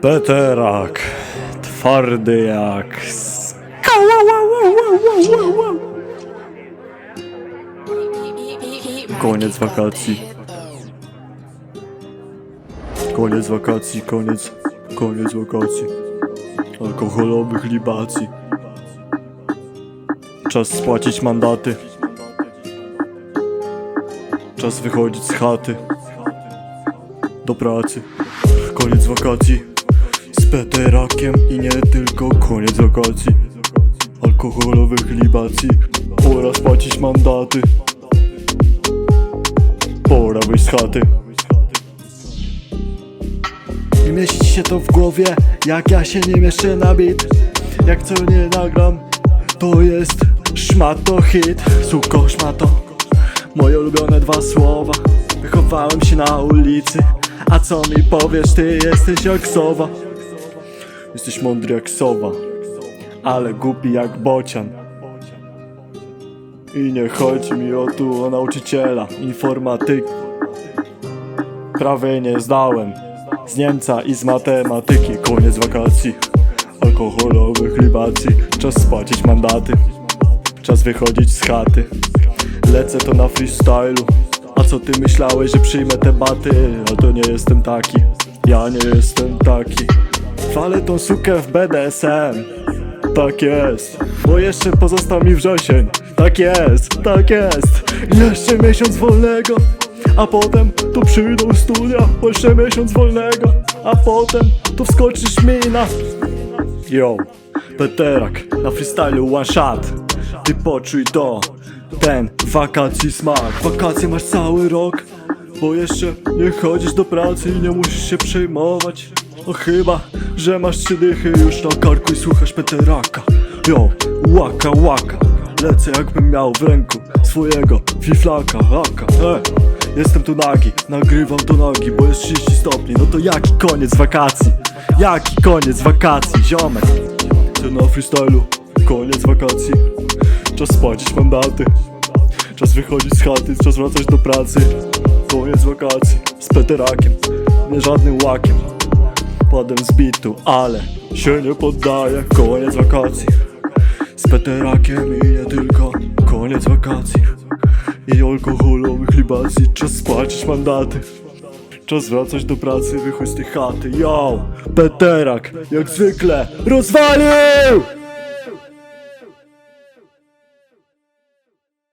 Peterak, twardy jak skała. Koniec wakacji. Koniec wakacji, koniec, koniec wakacji. Alkoholowych libacji. Czas spłacić mandaty. Czas wychodzić z chaty. Do pracy. Koniec wakacji. Peterakiem i nie tylko koniec wakacji. Alkoholowych libacji. Pora spłacić mandaty. Pora wyjść z chaty. Nie mieści się to w głowie, jak ja się nie mieszczę na bit Jak co nie nagram, to jest szmato hit Suko szmato, moje ulubione dwa słowa Wychowałem się na ulicy, a co mi powiesz, ty jesteś jak sowa Jesteś mądry jak sowa, ale głupi jak bocian. I nie chodzi mi o tu o nauczyciela informatyki. Prawie nie zdałem Z Niemca i z matematyki. Koniec wakacji Alkoholowych libacji. Czas spłacić mandaty Czas wychodzić z chaty. Lecę to na freestylu. A co ty myślałeś, że przyjmę te baty? No to nie jestem taki Ja nie jestem taki Walę tą sukę w BDSM Tak jest Bo jeszcze pozostał mi wrzesień. Tak jest, tak jest. Jeszcze miesiąc wolnego a potem tu przyjdą studia, jeszcze miesiąc wolnego A potem tu wskoczysz mi na Yo, Peterak na freestylu one shot. Ty poczuj to, ten wakacji smak. Wakacje masz cały rok Bo jeszcze nie chodzisz do pracy i nie musisz się przejmować. No chyba, że masz trzy dychy już na karku i słuchasz Peteraka. Yo, łaka łaka. Lecę jakbym miał w ręku swojego fiflaka, aka, e. Jestem tu nagi, nagrywam to nagi, bo jest 30 stopni. No to jaki koniec wakacji? Jaki koniec wakacji, ziomek? Ty na freestylu, koniec wakacji. Czas spłacić mandaty. Czas wychodzić z chaty, czas wracać do pracy Koniec wakacji, z Peterakiem Nie żadnym łakiem. Padem z bitu, ale się nie poddaję Koniec wakacji. Z Peterakiem i nie tylko Koniec wakacji. I alkoholowych libacji Czas spłacić mandaty. Czas wracać do pracy, wychodź z tej chaty. Yo, Peterak, jak zwykle rozwalił!